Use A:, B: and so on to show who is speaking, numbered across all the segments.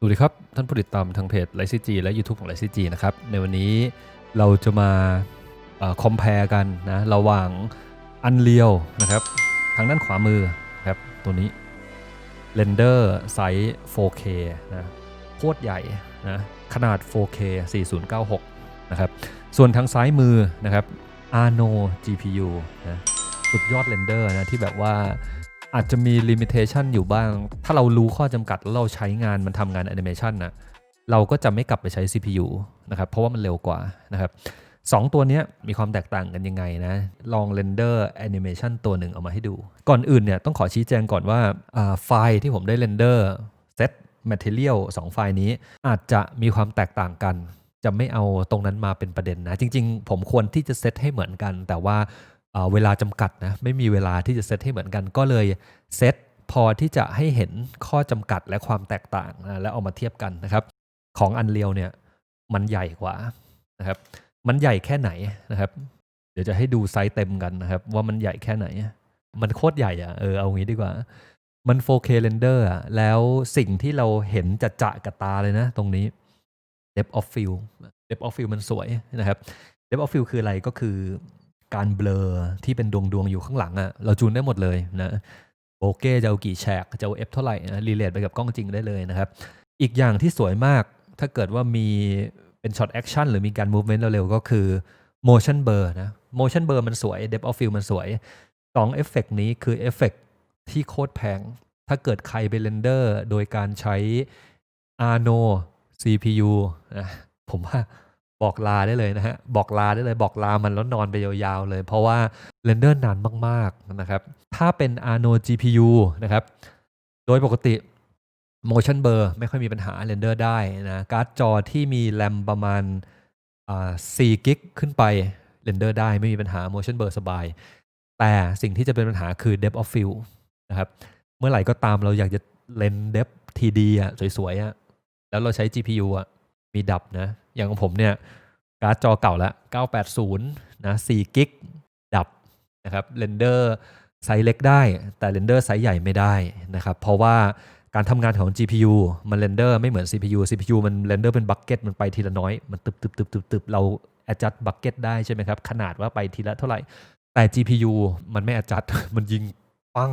A: สวัสดีครับ ท่านผู้ติดตามทางเพจไลซีจีและ YouTube ของไลซีจีนะครับ ในวันนี้เราจะมาคอมเพลกันนะระหว่าง Unreal นะครับ ทางด้านขวามือครับตัวนี้ Render ไซส์ 4K นะโคตรใหญ่นะขนาด 4K 4096 นะครับ ส่วนทางซ้ายมือนะครับ Arno GPU นะสุดยอดเรนเดอร์นะที่แบบว่า อาจจะมีลิมิเ t ชันอยู่บ้าง ถ้าเรารู้ข้อจำกัดแล้วเราใช้งานมันทำงานแอนิเมชันนะเราก็จะไม่กลับไปใช้ CPU นะครับเพราะว่ามันเร็วกว่านะครับสองตัวนี้มีความแตกต่างกันยังไงนะ ลองเรนเดอร์แอนิเมชันตัวหนึ่งเอามาให้ดู ก่อนอื่นเนี่ยต้องขอชี้แจงก่อนว่าไฟล์ที่ผมได้เรนเดอร์เซต Material 2ไฟล์นี้อาจจะมีความแตกต่างกัน จะไม่เอาตรงนั้นมาเป็นประเด็นนะ จริง ๆ ผมควรที่จะเซตให้เหมือนกัน แต่ว่า เวลาจำกัดนะไม่มีเวลาที่จะเซตให้เหมือนกันก็เลยเซตพอที่จะให้เห็นข้อจำกัดและความแตกต่างนะแล้วเอามาเทียบกันนะครับ ของ Unreal เนี่ยมันใหญ่กว่านะครับมันใหญ่แค่ไหนนะครับ เดี๋ยวจะให้ดูไซส์เต็มกันนะครับ ว่ามันใหญ่แค่ไหน มันโคตรใหญ่อะเออเอางี้ดีกว่า มัน 4K render อะแล้วสิ่งที่เราเห็นจะจะกับตาเลยนะ ตรงนี้ depth of field depth of field มันสวยนะครับ depth of field คืออะไรก็คือ การเบลอที่เป็นดวงดวงอยู่ข้างหลังอะเราจูนได้หมดเลยนะโบเก้จะเอากี่แฉกจะเอาเอฟเท่าไหร่นะรีเลทไปกับกล้องจริงได้เลยนะครับ อีกอย่างที่สวยมากถ้าเกิดว่ามีเป็นช็อตแอคชั่นหรือมีการมูฟเมนต์เร็วๆก็คือ motion blur นะ motion blur มันสวย depth of field มันสวยสองเอฟเฟกนี้คือเอฟเฟกที่โคตรแพง ถ้าเกิดใครไปเรนเดอร์โดยการใช้ Arno CPU นะผมว่า บอกลาได้เลยนะฮะบอกลาได้เลยบอกลามันแล้วนอนไปยาวๆเลย เพราะว่าเรนเดอร์นานมากๆนะครับ ถ้าเป็น Arno GPU นะครับ โดยปกติ motion blur ไม่ค่อยมีปัญหาเรนเดอร์ได้นะการ์ดจอที่มีแรมประมาณ4กิกขึ้นไปเรนเดอร์ได้ไม่มีปัญหา motion blur สบาย แต่สิ่งที่จะเป็นปัญหาคือ depth of field นะครับเมื่อไหร่ก็ตามเราอยากจะเลน depth TD อะสวยๆอะแล้วเราใช้ GPU อะ มีดับนะ อย่างของผมเนี่ยการ์ดจอเก่าแล้ว980 นะ4กิกดับนะครับเรนเดอร์ไซส์เล็กได้ แต่เรนเดอร์ไซส์ใหญ่ไม่ได้นะครับ เพราะว่าการทำงานของ GPU มันเรนเดอร์ไม่เหมือน CPU CPU มันเรนเดอร์เป็นบักเก็ตมันไปทีละน้อย มันตึบตึบตึบตึบตึบเรา adjust บักเก็ตได้ใช่ไหมครับ ขนาดว่าไปทีละเท่าไหร่ แต่ GPU มันไม่ adjust มันยิงปั้ง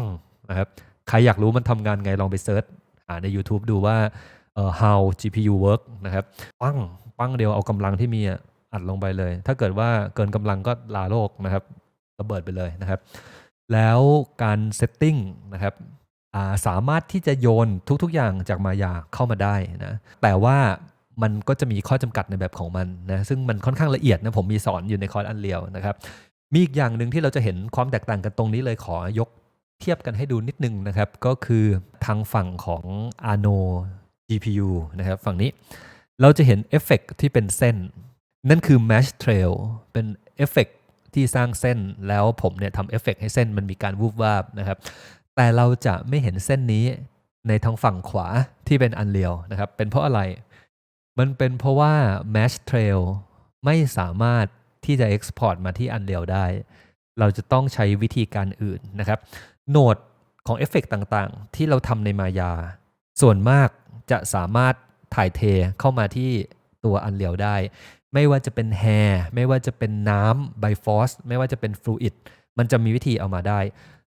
A: นะครับ ใครอยากรู้มันทำงานไงลองไปเซิร์ชหาใน YouTube ดูว่า how GPU work นะครับปั้งปั้งเดียวเอากำลังที่มีอัดลงไปเลย ถ้าเกิดว่าเกินกำลังก็ลาโลกนะครับระเบิดไปเลยนะครับ แล้วการเซตติ้งนะครับสามารถที่จะโยนทุก ๆ อย่างจากมายาเข้ามาได้นะแต่ว่ามันก็จะมีข้อจำกัดในแบบของมันนะซึ่งมันค่อนข้างละเอียดนะผมมีสอนอยู่ในคอร์สอันเลียวนะครับมีอีกอย่างหนึ่งที่เราจะเห็นความแตกต่างกันตรงนี้เลยขอยกเทียบกันให้ดูนิดนึงนะครับ ก็คือทางฝั่งของ Arno GPU นะครับฝั่งนี้เราจะเห็นเอฟเฟกที่เป็นเส้น นั่นคือ Mesh Trail เป็นเอฟเฟกที่สร้างเส้นแล้วผมเนี่ยทำเอฟเฟกให้เส้นมันมีการวูบวาบนะครับ แต่เราจะไม่เห็นเส้นนี้ในทางฝั่งขวาที่เป็นอันเลียวนะครับ เป็นเพราะอะไร มันเป็นเพราะว่า Mesh Trail ไม่สามารถที่จะ Export มาที่อันเลียวได้ เราจะต้องใช้วิธีการอื่นนะครับ โหนดของเอฟเฟกต่างๆ ที่เราทำในมายา ส่วนมาก จะสามารถถ่ายเทเข้ามาที่ตัวอันเลียวได้ ไม่ว่าจะเป็นแฮร์ไม่ว่าจะเป็นน้ำไบฟอสไม่ว่าจะเป็นฟลูอิดมันจะมีวิธีเอามาได้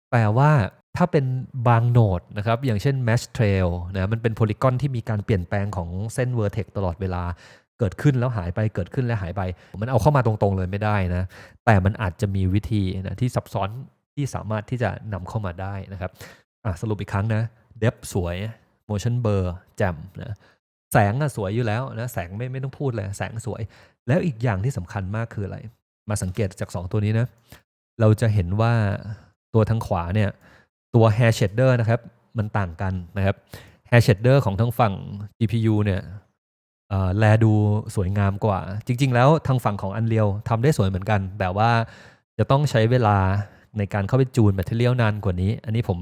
A: แปลว่าถ้าเป็นบางโหนดนะครับ อย่างเช่น Mesh Trail นะมันเป็นโพลีกอนที่มีการเปลี่ยนแปลงของเส้นเวอร์เทกตลอดเวลา เกิดขึ้นแล้วหายไปเกิดขึ้นแล้วหายไป มันเอาเข้ามาตรงๆเลยไม่ได้นะ แต่มันอาจจะมีวิธีนะที่ซับซ้อนที่สามารถที่จะนำเข้ามาได้นะครับสรุปอีกครั้งนะ เดฟสวย motion blur แจ่มนะแสงอะสวยอยู่แล้วนะแสงไม่ไม่ต้องพูดเลย แสงสวย แล้วอีกอย่างที่สำคัญมากคืออะไร มาสังเกตจาก 2 ตัวนี้นะเราจะเห็นว่าตัวทางขวาเนี่ยตัว hair shader นะครับ มันต่างกันนะครับ hair shader ของทั้งฝั่ง GPU เนี่ยแลดูสวยงามกว่า จริง ๆ แล้วทางฝั่งของ Unreal ทำได้สวยเหมือนกัน แต่ว่าจะต้องใช้เวลา ในการเข้าไปจูนแมทเทียลนานกว่านี้ อันนี้ผม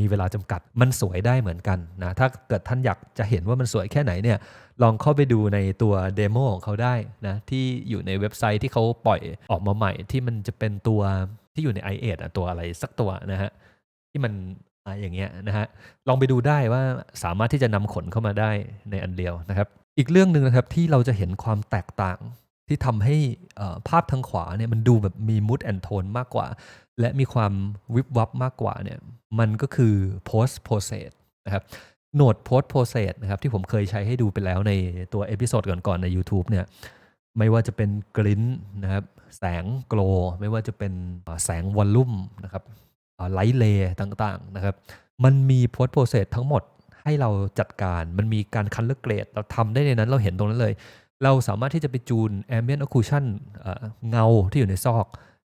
A: มีเวลาจำกัดมันสวยได้เหมือนกันนะถ้าเกิดท่านอยากจะเห็นว่ามันสวยแค่ไหนเนี่ยลองเข้าไปดูในตัวเดโมของเขาได้นะที่อยู่ในเว็บไซต์ที่เขาปล่อยออกมาใหม่ ที่มันจะเป็นตัวที่อยู่ใน i อเอตัวอะไรสักตัวนะฮะที่มันอย่างเงี้ยนะฮะลองไปดูได้ว่าสามารถที่จะนำขนเข้ามาได้ในอันเดียวนะครับ อีกเรื่องหนึ่งนะครับที่เราจะเห็นความแตกต่างที่ทำให้ภาพทางขวาเนี่ยมันดูแบบมี mood and tone มากกว่า และมีความวิบวับมากกว่าเนี่ยมันก็คือ post process นะครับโหนด post process นะครับที่ผมเคยใช้ให้ดูไปแล้วในตัวเอพิโซดก่อนๆใน YouTube เนี่ยไม่ว่าจะเป็นกริ้นนะครับแสงโกลไม่ว่าจะเป็นแสงวอลลุ่มนะครับไลท์เลย์ต่างๆนะครับมันมี post process ทั้งหมดให้เราจัดการมันมีการคันเลอร์เกรด เราทำได้ในนั้นเราเห็นตรงนั้นเลย เราสามารถที่จะไปจูน ambient occlusion เงาที่อยู่ในซอก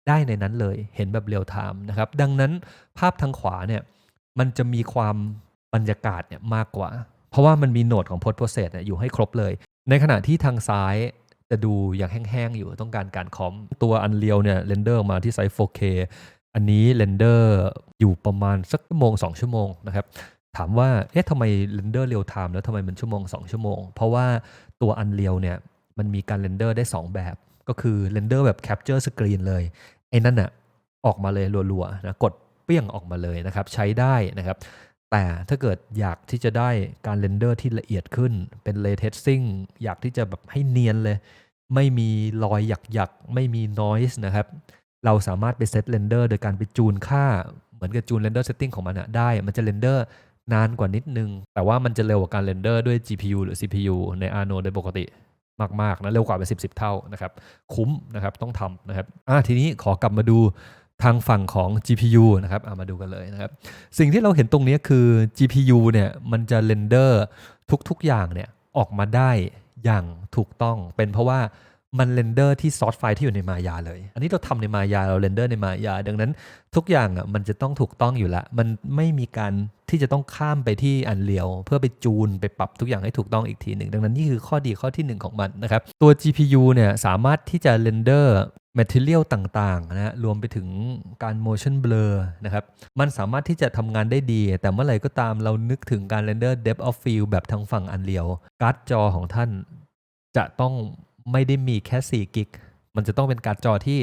A: ได้ในนั้นเลย เห็นแบบเรียลไทม์นะครับ ดังนั้นภาพทางขวาเนี่ยมันจะมีความบรรยากาศเนี่ยมากกว่า เพราะว่ามันมีโหนดของ post process เนี่ยอยู่ให้ครบเลย ในขณะที่ทางซ้ายจะดูอย่างแห้งๆอยู่ต้องการการคอมตัว Unreal เนี่ยเรนเดอร์มาที่ไซส์ 4K อันนี้เรนเดอร์อยู่ประมาณสักชั่วโมง 2 ชั่วโมงนะครับ ถามว่าเอ๊ะทำไมเรนเดอร์เรียลไทม์แล้วทำไมมันชั่วโมง 2 ชั่วโมง เพราะว่าตัว Unreal เนี่ยมันมีการเรนเดอร์ได้ 2 แบบ ก็คือเรนเดอร์แบบ Capture Screen เลย ไอ้นั่นน่ะออกมาเลยรัวๆนะกดเปี้ยงออกมาเลยนะครับ ใช้ได้นะครับ แต่ถ้าเกิดอยากที่จะได้การเรนเดอร์ที่ละเอียดขึ้นเป็น Ray Tracing อยากที่จะแบบให้เนียนเลย ไม่มีรอยหยักๆ ไม่มี noise นะครับ เราสามารถไปเซตเรนเดอร์โดยการไปจูนค่าเหมือนกับจูนเรนเดอร์เซตติ้งของมันอะได้ มันจะเรนเดอร์นานกว่านิดนึง แต่ว่ามันจะเร็วกว่าการเรนเดอร์ด้วย GPU หรือ CPU ใน Arno โดยปกติ มากๆนะเร็วกว่าไปสิบสิบเท่านะครับคุ้มนะครับต้องทำนะครับอะทีนี้ขอกลับมาดูทางฝั่งของ GPU นะครับอะมาดูกันเลยนะครับ สิ่งที่เราเห็นตรงนี้คือ GPU เนี่ยมันจะเรนเดอร์ทุกๆอย่างเนี่ยออกมาได้อย่างถูกต้องเป็นเพราะว่า มันเรนเดอร์ที่ซอสไฟล์ที่อยู่ในมายาเลย อันนี้เราทำในมายาเราเรนเดอร์ในมายา ดังนั้นทุกอย่างอะมันจะต้องถูกต้องอยู่ละ มันไม่มีการที่จะต้องข้ามไปที่อันเลียว เพื่อไปจูนไปปรับทุกอย่างให้ถูกต้องอีกทีหนึ่ง ดังนั้นนี่คือข้อดีข้อทีหนึ่งของมันนะครับ ตัว GPU เนี่ยสามารถที่จะเรนเดอร์ material ต่างๆนะฮะรวมไปถึงการ motion blur นะครับ มันสามารถที่จะทำงานได้ดี แต่เมื่อไหร่ก็ตามเรานึกถึงการ render depth of field แบบทางฝั่ง Unreal การ์ดจอของท่านจะต้อง ไม่ได้มีแค่ 4 กิก มันจะต้องเป็นการ์ดจอที่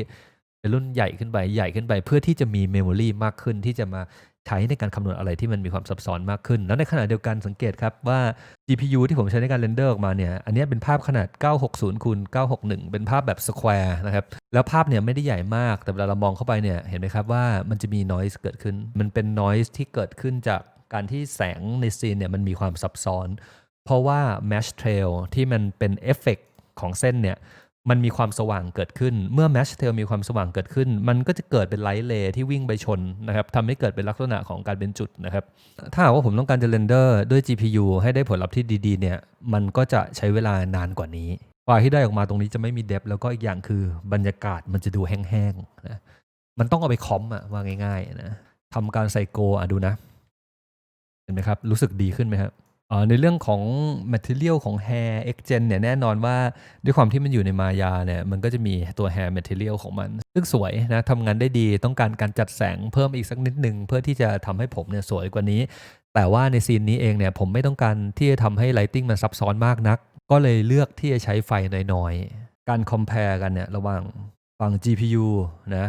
A: เป็นรุ่นใหญ่ขึ้นไปใหญ่ขึ้นไปเพื่อที่จะมี memory มากขึ้นที่จะมาใช้ในการคำนวณอะไรที่มันมีความซับซ้อนมากขึ้น แล้วในขณะเดียวกันสังเกตครับว่า GPU ที่ผมใช้ในการเรนเดอร์ออกมาเนี่ย อันนี้เป็นภาพขนาด 960คูณ961 เป็นภาพแบบสแควร์นะครับ แล้วภาพเนี่ยไม่ได้ใหญ่มาก แต่เวลาเรามองเข้าไปเนี่ย เห็นไหมครับว่ามันจะมี noise เกิดขึ้น มันเป็น noise ที่เกิดขึ้นจากการที่แสงในซีนเนี่ยมันมีความซับซ้อน เพราะว่า mesh trail ที่มันเป็นเอฟเฟก ของเส้นเนี่ยมันมีความสว่างเกิดขึ้น เมื่อ mesh tail มีความสว่างเกิดขึ้น มันก็จะเกิดเป็นไลท์เลย์ที่วิ่งไปชนนะครับทำให้เกิดเป็นลักษณะของการเป็นจุดนะครับ ถ้าหากว่าผมต้องการจะเรนเดอร์ด้วย GPU ให้ได้ผลลัพธ์ที่ดีๆเนี่ย มันก็จะใช้เวลานานกว่านี้ไฟล์ที่ได้ออกมาตรงนี้จะไม่มีเดฟแล้วก็อีกอย่างคือบรรยากาศมันจะดูแห้งๆนะ มันต้องเอาไปคอมอะว่าง่ายๆนะทำการใส่โกอะดูนะ เห็นไหมครับ รู้สึกดีขึ้นไหมครับ ในเรื่องของ material ของ hair exgen เนี่ยแน่นอนว่าด้วยความที่มันอยู่ในมายาเนี่ยมันก็จะมีตัว hair material ของมัน ซึ่งสวยนะทำงานได้ดีต้องการการจัดแสงเพิ่มอีกสักนิดหนึ่งเพื่อที่จะทำให้ผมเนี่ยสวยกว่านี้ แต่ว่าในซีนนี้เองเนี่ยผมไม่ต้องการที่จะทำให้ lighting มันซับซ้อนมากนัก ก็เลยเลือกที่จะใช้ไฟน้อยๆ การ compare กันเนี่ยระหว่างฝั่ง GPU นะ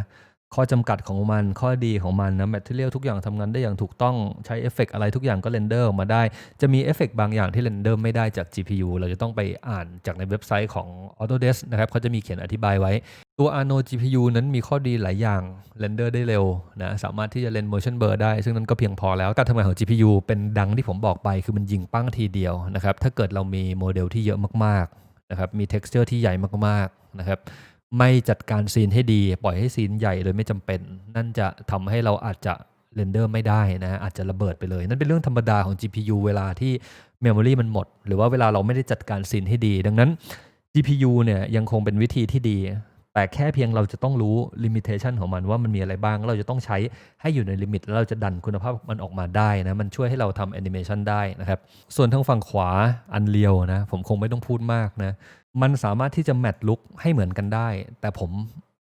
A: ข้อจำกัดของมันข้อดีของมันนะแมทเทียลทุกอย่างทำงานได้อย่างถูกต้องใช้เอฟเฟกอะไรทุกอย่างก็เรนเดอร์ออกมาได้ จะมีเอฟเฟกบางอย่างที่เรนเดอร์ไม่ได้จาก GPU เราจะต้องไปอ่านจากในเว็บไซต์ของ Autodesk นะครับเขาจะมีเขียนอธิบายไว้ ตัว Arno GPU นั้นมีข้อดีหลายอย่างเรนเดอร์ได้เร็วนะสามารถที่จะเรน motion blur ได้ ซึ่งนั้นก็เพียงพอแล้วการทำงานของ GPU เป็นดังที่ผมบอกไป คือมันยิงปั้งทีเดียวนะครับถ้าเกิดเรามีโมเดลที่เยอะมากๆนะครับมี texture ที่ใหญ่มากๆนะครับ ไม่จัดการซีนให้ดี ปล่อยให้ซีนใหญ่โดยไม่จำเป็น นั่นจะทำให้เราอาจจะเรนเดอร์ไม่ได้นะอาจจะระเบิดไปเลย นั่นเป็นเรื่องธรรมดาของ GPU เวลาที่ Memory มันหมด หรือว่าเวลาเราไม่ได้จัดการซีนให้ดี ดังนั้น GPU เนี่ยยังคงเป็นวิธีที่ดี แต่แค่เพียงเราจะต้องรู้ limitation ของมันว่ามันมีอะไรบ้าง เราจะต้องใช้ให้อยู่ในลิมิต แล้วเราจะดันคุณภาพมันออกมาได้นะมันช่วยให้เราทำแอนิเมชันได้นะครับส่วนทางฝั่งขวาอันเลียวนะผมคงไม่ต้องพูดมากนะ มันสามารถที่จะแมทลุกให้เหมือนกันได้ แต่ผม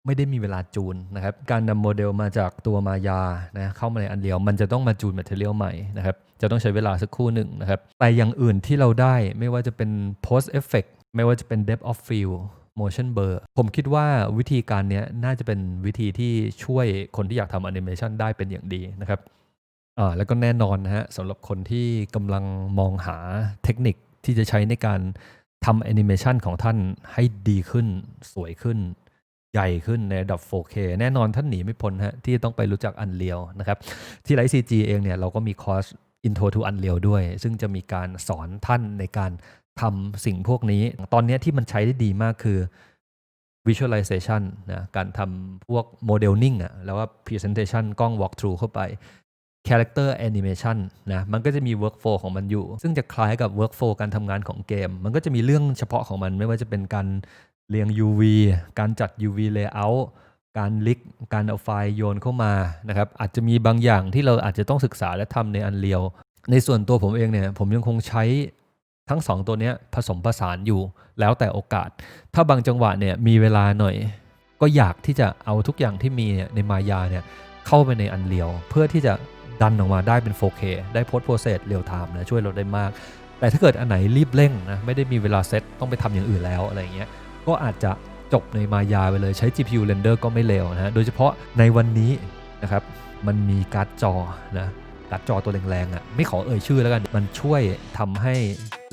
A: ไม่ได้มีเวลาจูนนะครับ การนำโมเดลมาจากตัวมายานะเข้ามาในอันเดียว มันจะต้องมาจูนแมทเทียลใหม่นะครับ จะต้องใช้เวลาสักครู่หนึ่งนะครับ แต่อย่างอื่นที่เราได้ไม่ว่าจะเป็น post effect ไม่ว่าจะเป็น depth of field motion blur ผมคิดว่าวิธีการนี้น่าจะเป็นวิธีที่ช่วยคนที่อยากทำแอนิเมชันได้เป็นอย่างดีนะครับอ่าแล้วก็แน่นอนนะฮะสำหรับคนที่กำลังมองหาเทคนิคที่จะใช้ในการ ทำแอนิเมชันของท่านให้ดีขึ้น สวยขึ้น ใหญ่ขึ้นในระดับ 4K แน่นอนท่านหนีไม่พ้นฮะที่ต้องไปรู้จัก Unreal นะครับ ที่ไลฟ์ CG เองเนี่ยเราก็มีคอร์ส Intro to Unreal ด้วย ซึ่งจะมีการสอนท่านในการทำสิ่งพวกนี้ ตอนนี้ที่มันใช้ได้ดีมากคือ visualization นะการทำพวก modeling อะแล้วว่า presentation กล้อง walkthrough เข้าไป character animation นะมันก็จะมี workflow ของมันอยู่ ซึ่งจะคล้ายกับ workflow การทำงานของเกม มันก็จะมีเรื่องเฉพาะของมันไม่ว่าจะเป็นการเรียง UV การจัด UV layout การลิกการเอาไฟล์โยนเข้ามานะครับอาจจะมีบางอย่างที่เราอาจจะต้องศึกษาและทำใน Unreal ในส่วนตัวผมเองเนี่ยผมยังคงใช้ทั้งสองตัวเนี้ยผสมผสานอยู่แล้วแต่โอกาส ถ้าบางจังหวะเนี่ยมีเวลาหน่อย ก็อยากที่จะเอาทุกอย่างที่มีเนี่ยในมายาเนี่ยเข้าไปใน Unreal เพื่อที่จะ ดันออกมาได้เป็น 4K ได้ post process real time นะช่วยเราได้มาก แต่ถ้าเกิดอันไหนรีบเร่งนะไม่ได้มีเวลาเซตต้องไปทำอย่างอื่นแล้วอะไรเงี้ยก็อาจจะจบในมายาไปเลยใช้ GPU render ก็ไม่เร็วนะฮะโดยเฉพาะในวันนี้นะครับมันมีการ์ดจอนะการ์ดจอตัวแรงๆอะ่ะไม่ขอเอ่ยชื่อแล้วกัน มันช่วยทำให้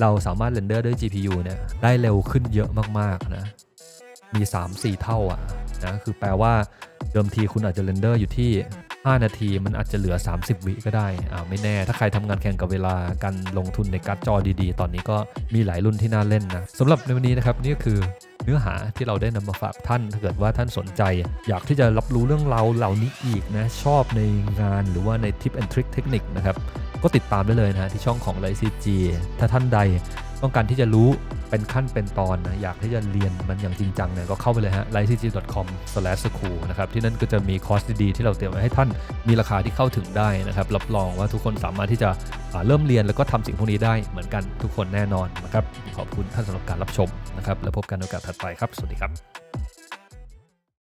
A: เราสามารถเรนเดอร์ด้วย GPU เนี่ยได้เร็วขึ้นเยอะมากๆนะมี 3-4 เท่าอะนะคือแปลว่าเดิมทีคุณอาจจะเรนเดอร์อยู่ที่ 5 นาทีมันอาจจะเหลือ 30 วิก็ได้อ่าไม่แน่ ถ้าใครทำงานแข่งกับเวลาการลงทุนในการ์ดจอดีๆ ตอนนี้ก็มีหลายรุ่นที่น่าเล่นนะสำหรับในวันนี้นะครับนี่ก็คือเนื้อหาที่เราได้นำมาฝากท่าน ถ้าเกิดว่าท่านสนใจ อยากที่จะรับรู้เรื่องราวเหล่านี้อีกนะ ชอบในงานหรือว่าในทิปแอนทริคเทคนิคนะครับ ก็ติดตามได้เลยนะที่ช่องของไลซีจีถ้าท่านใด ต้องการที่จะรู้เป็นขั้นเป็นตอนนะอยากที่จะเรียนมันอย่างจริงจังเนี่ยก็เข้าไปเลยฮะ l i c e g c o m s c h o o l นะครับที่นั่นก็จะมีคอร์สดีๆที่เราเตรียมไว้ให้ท่านมีราคาที่เข้าถึงได้นะครับรับรองว่าทุกคนสามารถที่จะเริ่มเรียนแล้วก็ทำสิ่งพวกนี้ได้เหมือนกันทุกคนแน่นอนนะครับขอบคุณท่านสำหรับการรับชมนะครับแล้วพบกันในโอกาสถัดไปครับ สวัสดีครับ